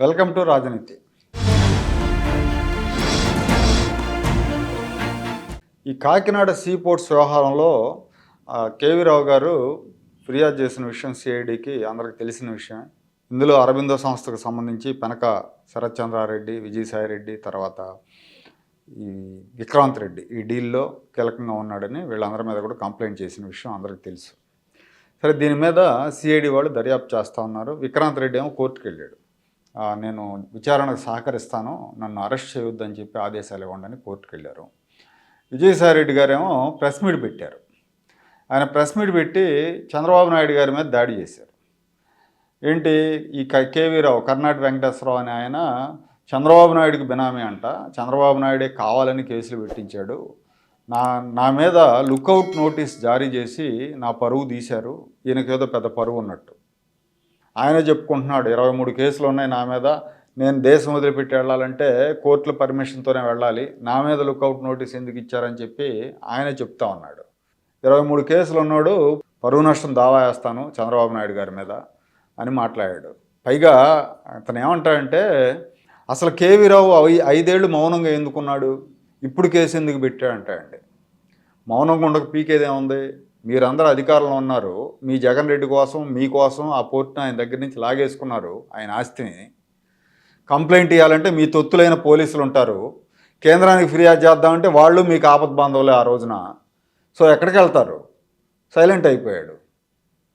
Welcome to Rajaneeti. ఈ Kakinada sea ports వ్యవహారంలో ఆ, కేవీ రావు గారు ఫిర్యాదు చేసిన విషయం సిఐడికి అందరికి తెలిసిన విషయం ఇందులో అరబిందో సంస్థకు సంబంధించి పెనక శరత్ చంద్రారెడ్డి విజయసాయిరెడ్డి తర్వాత ఈ విక్రాంత్ రెడ్డి ఈ డీల్లో కీలకంగా ఉన్నాడని వీళ్ళందరి మీద కూడా కంప్లైంట్ చేసిన విషయం అందరికీ తెలుసు. సరే దీని మీద సిఐడి వాళ్ళు దర్యాప్తు చేస్తూ ఉన్నారు. విక్రాంత్ రెడ్డి ఏమో కోర్టుకు వెళ్ళాడు నేను విచారణకు సహకరిస్తాను నన్ను అరెస్ట్ చేయొద్దని చెప్పి ఆదేశాలు ఇవ్వండి కోర్టుకు వెళ్ళారు విజయసాయిరెడ్డి గారేమో ప్రెస్ మీట్ పెట్టారు. ఆయన ప్రెస్ మీట్ పెట్టి చంద్రబాబు నాయుడు గారి మీద దాడి చేశారు. ఏంటి ఈ క- కేవీ రావు కర్ణాటక వెంకటేశ్వరరావు అని ఆయన చంద్రబాబు నాయుడుకి బినామీ అంట చంద్రబాబు నాయుడే కావాలని కేసులు పెట్టించాడు నా నా మీద లుకౌట్ నోటీస్ జారీ చేసి నా పరువు తీశారు ఈయనకేదో పెద్ద పరువు ఉన్నట్టు. ఆయన చెప్పుకుంటున్నాడు ఇరవై మూడు కేసులు ఉన్నాయి నా మీద నేను దేశం వదిలిపెట్టి వెళ్ళాలంటే కోర్టుల పర్మిషన్తోనే వెళ్ళాలి నా మీద లుకౌట్ నోటీస్ ఎందుకు ఇచ్చారని చెప్పి ఆయనే చెప్తా ఉన్నాడు. ఇరవై మూడు కేసులు ఉన్నాడు పరువు నష్టం దావా వేస్తాను చంద్రబాబు నాయుడు గారి మీద అని మాట్లాడాడు. పైగా అతను ఏమంటాడంటే అసలు కేవీ రావు ఐదేళ్ళు మౌనంగా ఎందుకున్నాడు? ఇప్పుడు కేసు ఎందుకు పెట్టాడంటాడండి. మౌనంగా ఉండక పీకేదేముంది? మీరందరూ అధికారంలో ఉన్నారు. మీ జగన్ రెడ్డి కోసం మీకోసం ఆ పోర్టును ఆయన దగ్గర నుంచి లాగేసుకున్నారు ఆయన ఆస్తిని. కంప్లైంట్ ఇవ్వాలంటే మీ తొత్తులైన పోలీసులు ఉంటారు. కేంద్రానికి ఫిర్యాదు చేద్దామంటే వాళ్ళు మీకు ఆపద బాంధవులే ఆ రోజున. సో ఎక్కడికి వెళ్తారు? సైలెంట్ అయిపోయాడు.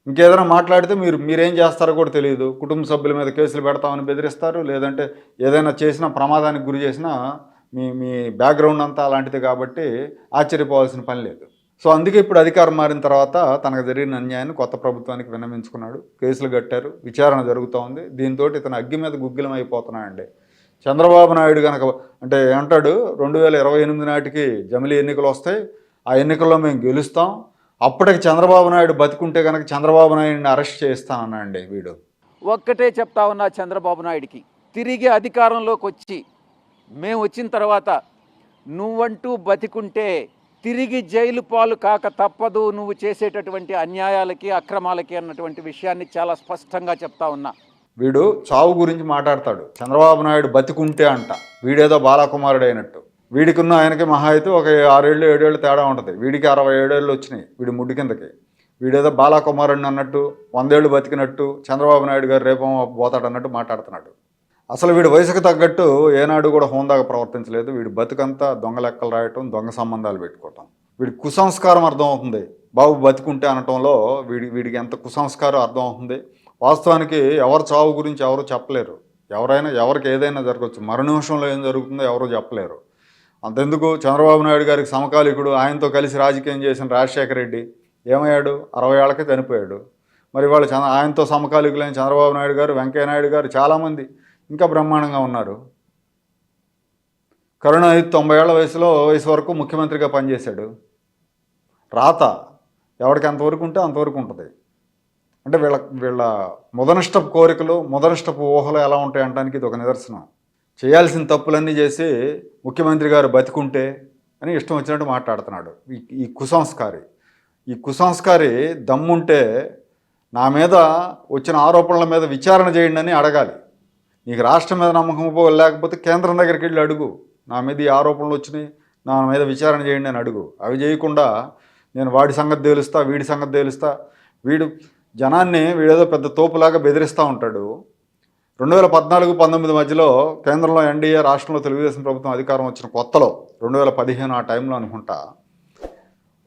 ఇంకేదైనా మాట్లాడితే మీరు మీరేం చేస్తారో కూడా తెలియదు. కుటుంబ సభ్యుల మీద కేసులు పెడతామని బెదిరిస్తారు. లేదంటే ఏదైనా చేసినా ప్రమాదానికి గురి చేసినా మీ మీ బ్యాక్గ్రౌండ్ అంతా అలాంటిది కాబట్టి ఆశ్చర్యపోవాల్సిన పని లేదు. సో అందుకే ఇప్పుడు అధికారం మారిన తర్వాత తనకు జరిగిన అన్యాయాన్ని కొత్త ప్రభుత్వానికి విన్నవించుకున్నాడు. కేసులు కట్టారు. విచారణ జరుగుతూ ఉంది. దీంతో ఇతను అగ్గి మీద గుగ్గిలం అయిపోతున్నాడండి చంద్రబాబు నాయుడు కనుక అంటే ఏమంటాడు? రెండు వేల ఇరవై ఎనిమిది నాటికి జమిలీ ఎన్నికలు వస్తాయి. ఆ ఎన్నికల్లో మేము గెలుస్తాం. అప్పటికి చంద్రబాబు నాయుడు బతికుంటే కనుక చంద్రబాబు నాయుడిని అరెస్ట్ చేస్తానన్నాండి వీడు. ఒక్కటే చెప్తా ఉన్నా చంద్రబాబు నాయుడికి. తిరిగి అధికారంలోకి వచ్చి మేము వచ్చిన తర్వాత నువ్వంటూ బతికుంటే తిరిగి జైలు పాలు కాక తప్పదు నువ్వు చేసేటటువంటి అన్యాయాలకి అక్రమాలకి అన్నటువంటి విషయాన్ని చాలా స్పష్టంగా చెప్తా ఉన్నా. వీడు చావు గురించి మాట్లాడతాడు. చంద్రబాబు నాయుడు బతికుంటే అంట. వీడేదో బాలకుమారుడు అయినట్టు. వీడికున్న ఆయనకి మహా అయితే ఒక ఆరేళ్ళు ఏడేళ్ళు తేడా ఉంటుంది. వీడికి అరవై ఏడేళ్ళు వచ్చినాయి వీడి ముడి కిందకి. వీడేదో బాలకుమారుడిని అన్నట్టు వందేళ్ళు బతికినట్టు చంద్రబాబు నాయుడు గారు రేపం పోతాడు అన్నట్టు మాట్లాడుతున్నాడు. అసలు వీడి వయసుకు తగ్గట్టు ఏనాడు కూడా హోందాగా ప్రవర్తించలేదు. వీడి బతుకంతా దొంగ లెక్కలు రాయటం దొంగ సంబంధాలు పెట్టుకోవటం. వీడి కుసంస్కారం అర్థమవుతుంది. బాబు బతికుంటే అనటంలో వీడి వీడికి ఎంత కుసంస్కారం అర్థమవుతుంది? వాస్తవానికి ఎవరు చావు గురించి ఎవరు చెప్పలేరు. ఎవరైనా ఎవరికి ఏదైనా జరగవచ్చు మరణ నిమిషంలో ఏం జరుగుతుందో ఎవరు చెప్పలేరు. అంతెందుకు? చంద్రబాబు నాయుడు గారికి సమకాలికుడు ఆయనతో కలిసి రాజకీయం చేసిన రాజశేఖర రెడ్డి ఏమయ్యాడు? అరవై ఏళ్ళకే చనిపోయాడు. మరి వాళ్ళు చంద్ర ఆయనతో సమకాలికులైన చంద్రబాబు నాయుడు గారు వెంకయ్య నాయుడు గారు చాలామంది ఇంకా బ్రహ్మాండంగా ఉన్నారు. కరుణానిధి తొంభై ఏళ్ళ వయసులో వయసు వరకు ముఖ్యమంత్రిగా పనిచేశాడు. రాత ఎవరికి ఎంతవరకు ఉంటే అంతవరకు ఉంటుంది. అంటే వీళ్ళ వీళ్ళ ముదనష్టపు కోరికలు ముదనష్టపు ఊహలు ఎలా ఉంటాయి అనడానికి ఇది ఒక నిదర్శనం. చేయాల్సిన తప్పులన్నీ చేసి ముఖ్యమంత్రి గారు బతికుంటే అని ఇష్టం వచ్చినట్టు మాట్లాడుతున్నాడు. ఈ ఈ కుసంస్కారి. ఈ కుసంస్కారి దమ్ముంటే నా మీద వచ్చిన ఆరోపణల మీద విచారణ చేయండి అని అడగాలి. నీకు రాష్ట్రం మీద నమ్మకం పో- లేకపోతే కేంద్రం దగ్గరికి వెళ్ళి అడుగు. నా మీద ఈ ఆరోపణలు వచ్చినాయి నా మీద విచారణ చేయండి అని అడుగు. అవి చేయకుండా నేను వాడి సంగతి తేలుస్తా వీడి సంగతి తేలుస్తా. వీడు జనాన్ని వీడేదో పెద్ద తోపులాగా బెదిరిస్తూ ఉంటాడు. రెండు వేల పద్నాలుగు పంతొమ్మిది మధ్యలో కేంద్రంలో ఎన్డీఏ రాష్ట్రంలో తెలుగుదేశం ప్రభుత్వం అధికారం వచ్చిన కొత్తలో రెండు వేల పదిహేను ఆ టైంలో అనుకుంటా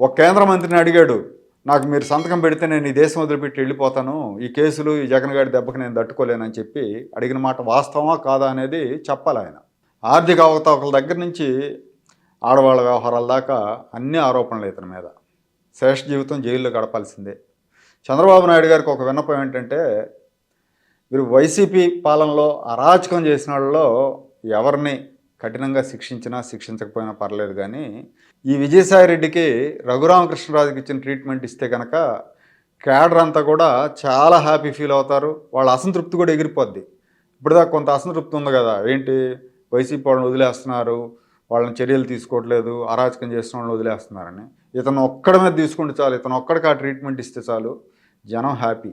ఒక కేంద్ర మంత్రిని అడిగాడు. నాకు మీరు సంతకం పెడితే నేను ఈ దేశం వదిలిపెట్టి వెళ్ళిపోతాను. ఈ కేసులు ఈ జగన్ గారి దెబ్బకి నేను తట్టుకోలేనని చెప్పి అడిగిన మాట వాస్తవమా కాదా అనేది చెప్పాలి ఆయన. ఆర్థిక అవతవకల దగ్గర నుంచి ఆడవాళ్ళ వ్యవహారాల దాకా అన్ని ఆరోపణలు ఇతని మీద. శేష జీవితం జైల్లో గడపాల్సిందే. చంద్రబాబు నాయుడు గారికి ఒక విన్నపం ఏంటంటే మీరు వైసీపీ పాలనలో అరాచకం చేసిన వాళ్ళలో ఎవరిని కఠినంగా శిక్షించినా శిక్షించకపోయినా పర్లేదు కానీ ఈ విజయసాయి రెడ్డికి రఘురామకృష్ణరాజుకి ఇచ్చిన ట్రీట్మెంట్ ఇస్తే కనుక క్యాడర్ అంతా కూడా చాలా హ్యాపీ ఫీల్ అవుతారు. వాళ్ళ అసంతృప్తి కూడా ఎగిరిపోద్ది. ఇప్పటిదాకా కొంత అసంతృప్తి ఉంది కదా. ఏంటి? వైసీపీ వాళ్ళని వదిలేస్తున్నారు. వాళ్ళని చర్యలు తీసుకోవట్లేదు. అరాచకం చేసిన వాళ్ళని వదిలేస్తున్నారని. ఇతను ఒక్కడ మీద తీసుకుంటే చాలు. ఇతను ఒక్కడికి ఆ ట్రీట్మెంట్ ఇస్తే చాలు. జనం happy.